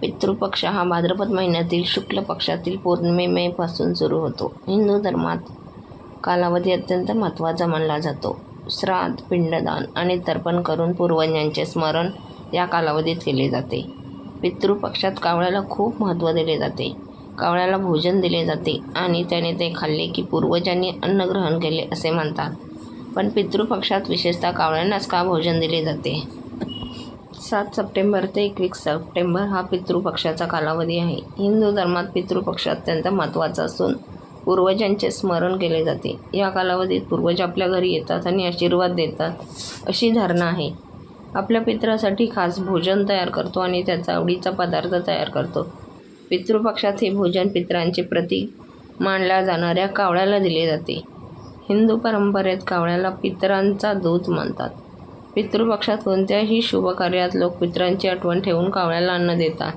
पितृपक्ष हा भाद्रपद महिन्यातील शुक्ल पक्षातील पौर्णिमेपासून सुरू होतो. हिंदू धर्मात कालावधी अत्यंत महत्त्वाचा मानला जातो. श्राद्ध पिंडदान आणि तर्पण करून पूर्वजांचे स्मरण या कालावधीत केले जाते. पितृपक्षात कावळ्याला खूप महत्त्व दिले जाते. कावळ्याला भोजन दिले जाते आणि त्याने ते खाल्ले की पूर्वजांनी अन्न ग्रहण केले असे म्हणतात. पण पितृपक्षात विशेषतः कावळ्यांनाच का भोजन दिले जाते? सात सप्टेंबर ते एकवीस सप्टेंबर हा पितृपक्षाचा कालावधी आहे. हिंदू धर्मात पितृपक्ष अत्यंत महत्त्वाचा असून पूर्वजांचे स्मरण केले जाते. या कालावधीत पूर्वज आपल्या घरी येतात आणि आशीर्वाद देतात अशी धारणा आहे. आपल्या पित्रासाठी खास भोजन तयार करतो आणि त्याचा आवडीचा पदार्थ तयार करतो. पितृपक्षात हे भोजन पित्रांचे प्रतीक मानल्या जाणाऱ्या कावळ्याला दिले जाते. हिंदू परंपरेत कावळ्याला पितरांचा दूत मानतात. पितृपक्षात कोणत्याही शुभ कार्यात लोक पितरांची आठवण ठेवून कावळ्याला अन्न देतात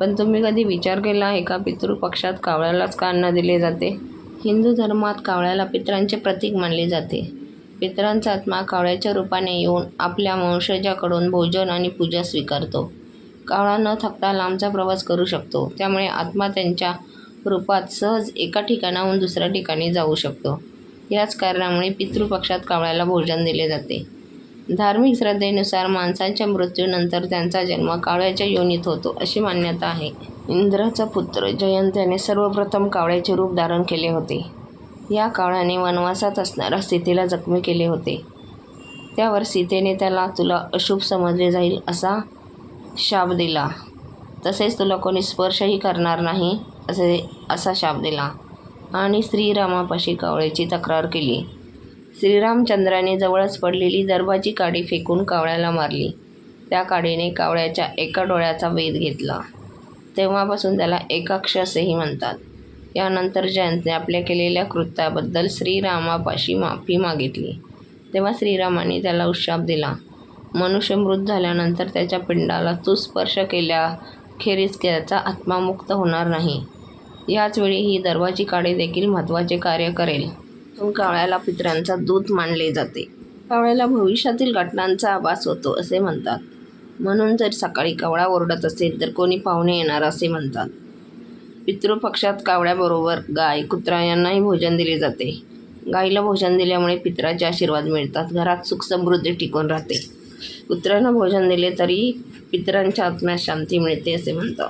पण तुम्ही कधी विचार केला आहे का पितृपक्षात कावळ्यालाच का अन्न दिले जाते? हिंदू धर्मात कावळ्याला पितरांचे प्रतीक मानले जाते. पितरांचा आत्मा कावळ्याच्या रूपाने येऊन आपल्या वंशजाकडून भोजन आणि पूजा स्वीकारतो. कावळा न थकता लांबचा प्रवास करू शकतो. त्यामुळे आत्मा त्यांच्या रूपात सहज एका ठिकाणाहून दुसऱ्या ठिकाणी जाऊ शकतो. याच कारणामुळे पितृपक्षात कावळ्याला भोजन दिले जाते. धार्मिक श्रद्धेनुसार माणसांच्या मृत्यूनंतर त्यांचा जन्म कावळ्याच्या योनीत होतो अशी मान्यता आहे. इंद्राचा पुत्र जयंत याने सर्वप्रथम कावळ्याचे रूप धारण केले होते. या कावळ्याने वनवासात असणाऱ्या सीतेला जखमी केले होते. त्यावर सीतेने त्याला तुला अशुभ समजले जाईल असा शाप दिला. तसेच तुला कोणी स्पर्शही करणार नाही असे असा शाप दिला. आणि श्रीरामापाशी कावळ्याची तक्रार केली. श्रीरामचंद्राने जवळच पडलेली दर्भाची काडी फेकून कावळ्याला मारली. त्या काडीने कावळ्याच्या एका डोळ्याचा वेध घेतला. तेव्हापासून त्याला एकाक्ष असेही म्हणतात. यानंतर जयंतने आपल्या केलेल्या कृत्याबद्दल श्रीरामापाशी माफी मागितली. तेव्हा श्रीरामाने त्याला उशाप दिला. मनुष्य मृत झाल्यानंतर त्याच्या पिंडाला तू स्पर्श केल्याखेरीज त्याचा आत्मा मुक्त होणार नाही. याचवेळी ही दर्वाची काडी देखील महत्त्वाचे कार्य करेल. कावळ्याला पितरांचा दूत मानले जाते. कावळ्याला भविष्यातील घटनांचा आभास होतो असे म्हणतात. म्हणून जर सकाळी कावळा ओरडत असेल तर कोणी पाहुणे येणार असे म्हणतात. पितृपक्षात कावळ्याबरोबर गाय कुत्रा यांनाही भोजन दिले जाते. गाईला भोजन दिल्यामुळे पितराचे आशीर्वाद मिळतात. घरात सुख समृद्धी टिकून राहते. कुत्र्यांना भोजन दिले तरी पितरांच्या आत्म्यास शांती मिळते असे म्हणतात.